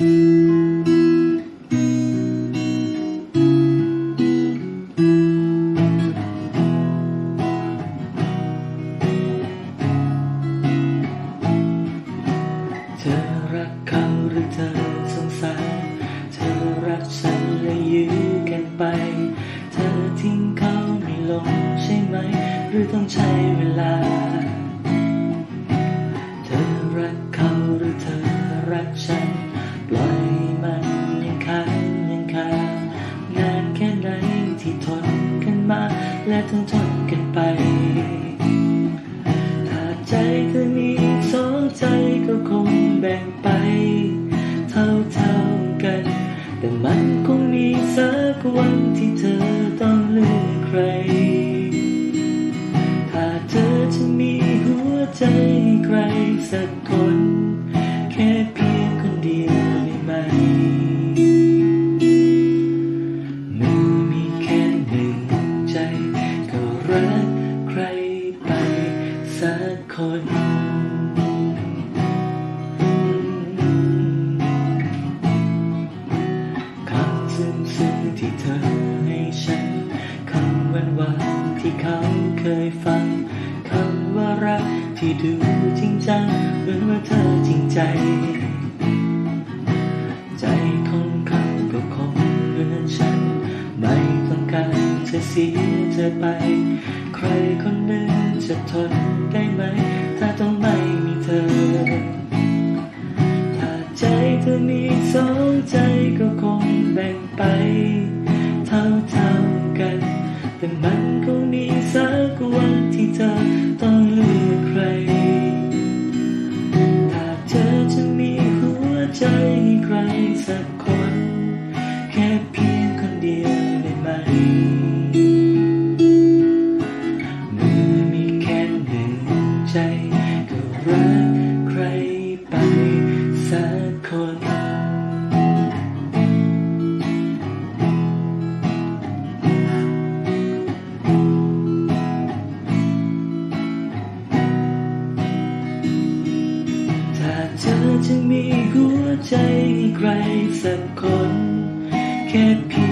เธอรักเขาหรือเธอสงสารเธอรักฉันและยื้อกันไป เธอทิ้งเขาไม่ลงใช่ไหม หรือต้องใช้เวลา เธอรักเขาหรือเธอรักฉัน ปล่อยมันยังค้างยังคานานแค่ไหนที่ทนกันมา และต้องทนกันไป ถ้าใจเธอมีสองใจก็คงแบ่งไป เท่าเท่าๆกัน แต่มันคงมีสักวันที่เธอต้องเลือกใคร ถ้าเธอจะมีหัวใจใครสักคน คนคำซึ้งซึ้งที่เธอให้ฉันคำหวานหวานที่เขาเคยฟังคำว่ารักที่ดูจริงจังเหมือนว่าเธอจริงใจ ใจของเขาก็คงเหมือนฉัน ไม่ต้องการจะเสียเธอไป ใครคนหนึ่งจะทนได้ไหม ถ้าต้องไม่มีเธอถ้าใจเธอมีสองใจก็คงแบ่งไป เท่าเท่าๆกัน แต่มันคงมีสักวันที่เธอต้องเลือกใคร ถ้าเธอจะมีหัวใจให้ใครสัก ใจก็รักใครไปสักคน ถ้าเธอจะมีหัวใจใครสักคน แค่เพียง